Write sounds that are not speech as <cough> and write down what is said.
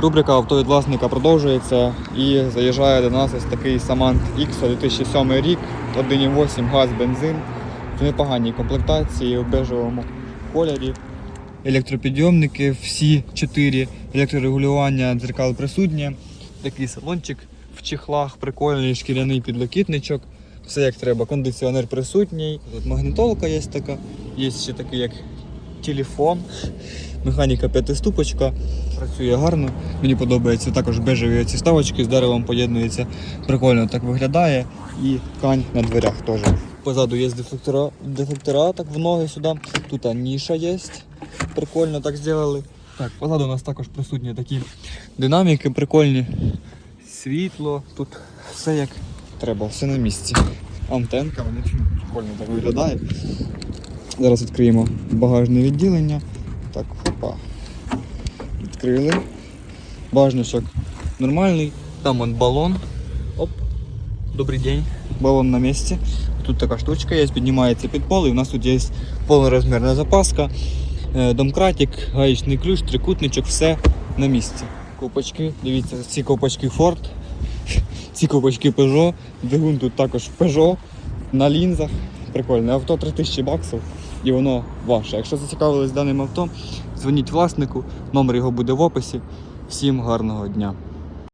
Рубрика авто від власника продовжується і заїжджає до нас ось такий Samant X 2007 рік, 1.8 газ, бензин в непоганій комплектації у бежевому кольорі. Електропідйомники, всі чотири електрорегулювання дзеркал присутнє. Такий салончик в чехлах, прикольний шкіряний підлокітничок. Все як треба, кондиціонер присутній. Тут магнітолка є така, є ще такий як телефон. Механіка п'ятиступочка, працює гарно. Мені подобається також бежеві ці ставочки з деревом поєднуються. Прикольно так виглядає. І ткань на дверях теж. Позаду є дефлектора, дефлектора так в ноги сюди. Тут ніша є. Прикольно так зробили. Так, позаду у нас також присутні такі динаміки прикольні. Світло, тут все як треба, все на місці. Антенка, вони прикольно так виглядає. Зараз відкриємо багажне відділення. Так, хопа. Відкрили. Багажничок нормальний. Там он балон. Оп. Добрий день. Балон на місці. Тут така штучка є, піднімається під пол, і у нас тут є повнорозмірна запаска, е, домкратик, гаєчний ключ, трикутничок, все на місці. Ковпачки, дивіться, ці ковпачки Ford, <laughs> ці ковпачки Peugeot, двигун тут також Peugeot на лінзах. Прикольне авто 3000 баксів і воно ваше. Якщо зацікавились даним авто, дзвоніть власнику, номер його буде в описі. Всім гарного дня!